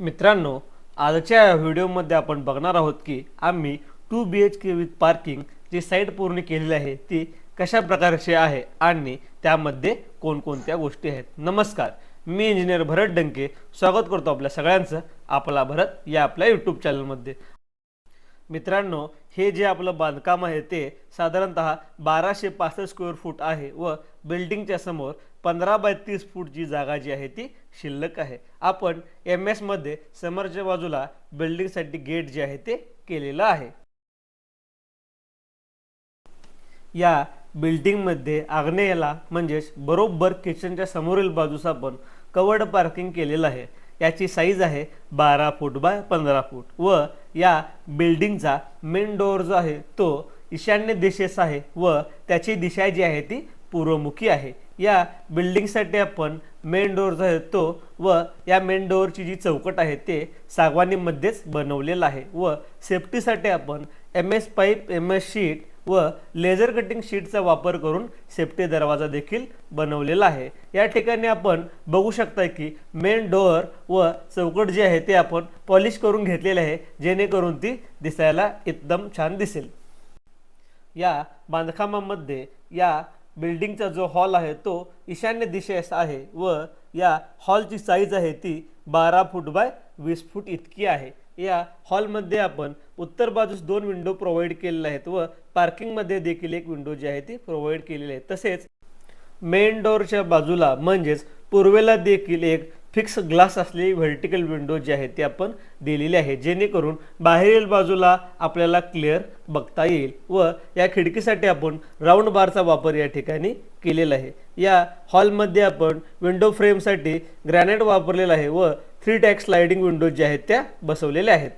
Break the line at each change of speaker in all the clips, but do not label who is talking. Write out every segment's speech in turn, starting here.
मित्रांनो आजच्या या व्हिडिओमध्ये आपण बघणार आहोत की आम्ही two B H K with parking G site पूर्ण केलेली आहे ती कशा प्रकारची आहे आणि त्यामध्ये कोणकोणत्या गोष्टी आहेत. नमस्कार मी इंजिनियर भरत डंके. स्वागत करतो आपल्या सगळ्यांचं आपला भरत या आपल्या यूट्यूब चॅनलमध्ये मित्रांनो हे जे आपलं बांधकाम आहे ते साधारणतः बाराशे पासष्ट स्क्वेअर फूट आहे व बिल्डिंगच्या समोर पंधरा बाय तीस फूट जी जागा जी आहे ती शिल्लक आहे. आपण एम एसमध्ये समोरच्या बाजूला बिल्डिंगसाठी गेट जे आहे ते केलेलं आहे. या बिल्डिंगमध्ये आग्नेयला म्हणजेच बरोबर किचनच्या समोरील बाजूस आपण कवर्ड पार्किंग केलेलं आहे. याची साईज आहे बारा फूट बाय पंधरा फूट व या बिल्डिंगचा मेन डोअर जो आहे तो ईशान्य दिशेस आहे व त्याची दिशा जी आहे ती पूर्वमुखी आहे. या बिल्डिंगसाठी आपण मेन डोअर जो आहे तो व या मेन डोअरची जी चौकट आहे ते सागवानीमध्येच बनवलेलं आहे व सेफ्टीसाठी आपण M S pipe M S sheet व लेझर कटिंग शीटचा वापर करून सेफ्टी दरवाजा देखील बनवलेला आहे. या ठिकाणी आपण बघू शकता की मेन डोअर व चौकट जे आहे ते आपण पॉलिश करून घेतलेले आहे जेणेकरून ती दिसायला एकदम छान दिसेल. या बांधकामामध्ये या बिल्डिंगचा जो हॉल आहे तो ईशान्य दिशेस आहे व या हॉलची साईज आहे ती बारा फूट बाय वीस फूट इतकी आहे. या हॉलमध्ये आपण उत्तर बाजूस दोन विंडो प्रोव्हाइड केलेले आहेत व पार्किंगमध्ये देखील एक विंडो जी आहे ती प्रोव्हाइड केलेली आहे. तसेच मेन डोअरच्या बाजूला म्हणजेच पूर्वेला देखील एक फिक्स ग्लास असलेली व्हर्टिकल विंडो जी आहे ती आपण दिलेली आहे. जेणेकरून बाहेरील बाजूला आपल्याला क्लिअर बघता येईल व या खिडकीसाठी आपण राऊंड बारचा वापर या ठिकाणी केलेला आहे. या हॉलमध्ये आपण विंडो फ्रेमसाठी ग्रॅनाइट वापरलेला आहे व थ्री टॅक स्लायडिंग विंडो ज्या आहेत त्या बसवलेल्या आहेत.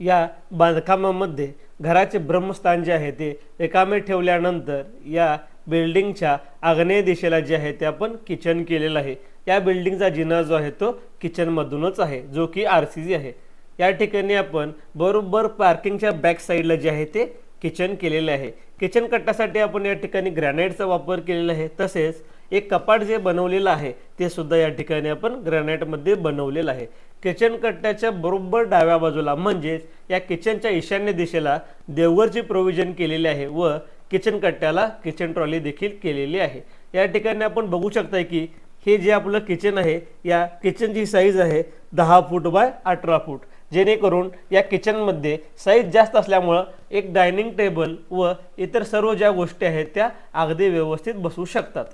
या बांधकामामध्ये घराचे ब्रह्मस्थान जे आहे ते रिकामे ठेवल्यानंतर या बिल्डिंगच्या आग्नेय दिशेला जे आहे ते आपण किचन केलेलं आहे. या बिल्डिंगचा जिना जो आहे तो किचनमधूनच आहे जो की आर सी जी आहे. या ठिकाणी आपण बरोबर पार्किंगच्या बॅक साईडला जे आहे ते किचन केलेले आहे. किचन कट्टासाठी आपण या ठिकाणी ग्रॅनाईटचा वापर केलेला आहे. तसेच एक कपाट जे बनवलेलं आहे ते सुद्धा या ठिकाणी आपण ग्रॅनाईटमध्ये बनवलेलं आहे. किचन कट्ट्याच्या बरोबर डाव्या बाजूला म्हणजेच या किचनच्या ईशान्य दिशेला देवघरची प्रोव्हिजन केलेली आहे व किचन कट्ट्याला किचन ट्रॉली देखील केलेली आहे. या ठिकाणी आपण बघू शकता की हे जे आपलं किचन आहे या किचनची साईज आहे दहा फूट बाय अठरा फूट जेणेकरून या किचनमध्ये साईज जास्त असल्यामुळं एक डायनिंग टेबल व इतर सर्व ज्या गोष्टी आहेत त्या अगदी व्यवस्थित बसू शकतात.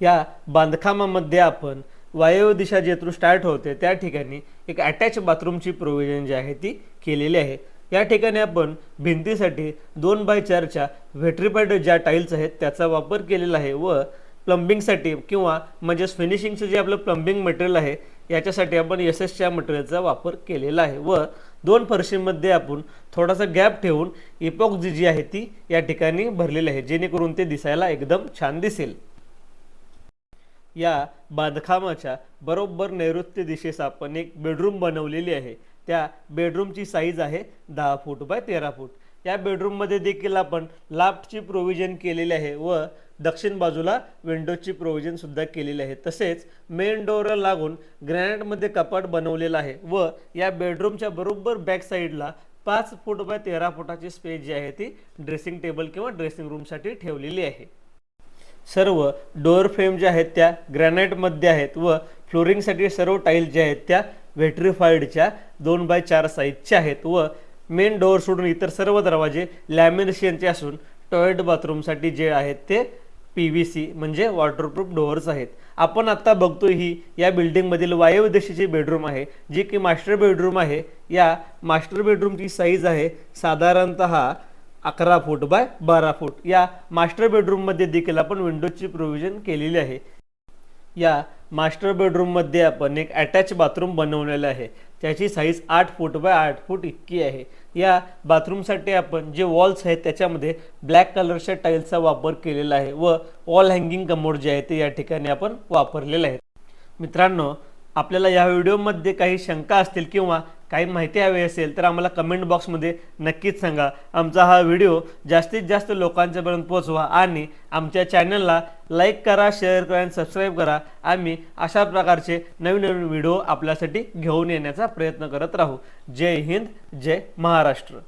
या बांधकामामध्ये आपण वायव्य दिशा जेथून स्टार्ट होते त्या ठिकाणी एक अटॅच बाथरूमची प्रोव्हिजन जी आहे ती केलेली आहे. या ठिकाणी आपण भिंतीसाठी दोन बाय चारच्या व्हेट्रीपॅड ज्या टाईल्स आहेत त्याचा वापर केलेला आहे व प्लंबिंगसाठी किंवा म्हणजेच फिनिशिंगचं जे आपलं प्लंबिंग मटेरियल आहे याच्यासाठी आपण एस एसच्या मटेरियलचा वापर केलेला आहे. व दोन फरशींमध्ये आपण थोडासा गॅप ठेवून इपॉक्स जी आहे ती या ठिकाणी भरलेली आहे जेणेकरून ते दिसायला एकदम छान दिसेल. या बांधकामाच्या बरोबर नैऋत्य दिशेस आपण एक बेडरूम बनवलेली आहे. त्या बेडरूमची साईज आहे दहा फूट बाय तेरा फूट या बेडरूममध्ये देखील आपण लाफ्टची प्रोव्हिजन केलेली आहे व दक्षिण बाजूला विंडोजची प्रोव्हिजनसुद्धा केलेली आहे. तसेच मेन डोअरला लागून ग्रॅनाइटमध्ये कपाट बनवलेलं आहे व या बेडरूमच्या बरोबर बॅक साईडला पाच फूट बाय तेरा फुटाची स्पेस जी आहे ती ड्रेसिंग टेबल किंवा ड्रेसिंग रूमसाठी ठेवलेली आहे. सर्व डोअर फ्रेम ज्या आहेत त्या ग्रॅनाईटमध्ये आहेत व फ्लोरिंगसाठी सर्व टाईल ज्या आहेत त्या व्हेट्रिफाईडच्या दोन बाय चार साईजच्या आहेत व मेन डोअर सोडून इतर सर्व दरवाजे लॅमिनेशनचे असून टॉयलेट बाथरूमसाठी जे आहेत ते पी व्ही सी म्हणजे वॉटरप्रूफ डोअर्स आहेत. आपण आत्ता बघतो ही या बिल्डिंगमधील वायव्य दिशेची बेडरूम आहे जी की मास्टर बेडरूम आहे. या मास्टर बेडरूमची साईज आहे साधारणतः अकरा फूट बाय बारा फूट या मास्टर बेडरूममध्ये देखील आपण विंडोजची प्रोव्हिजन केलेली आहे. या मास्टर बेडरूममध्ये आपण एक अटॅच बाथरूम बनवलेलं आहे. त्याची साईज आठ फूट बाय आठ फूट इतकी आहे. या बाथरूमसाठी आपण जे वॉल्स आहेत त्याच्यामध्ये ब्लॅक कलरच्या टाईल्सचा वापर केलेला आहे व वॉल हँगिंग कमोड जे आहे ते या ठिकाणी आपण वापरलेले आहेत मित्रांनो आपल्याला या व्हिडिओमध्ये काही शंका असतील किंवा काही माहिती हवी असेल तर आम्हाला कमेंट बॉक्समध्ये नक्कीच सांगा. आमचा हा व्हिडिओ जास्तीत जास्त लोकांच्यापर्यंत पोहोचवा आणि आमच्या चॅनलला लाईक करा शेअर करा आणि सबस्क्राईब करा. आम्ही अशा प्रकारचे नवीन नवीन व्हिडिओ आपल्यासाठी घेऊन येण्याचा प्रयत्न करत राहू. जय हिंद जय महाराष्ट्र.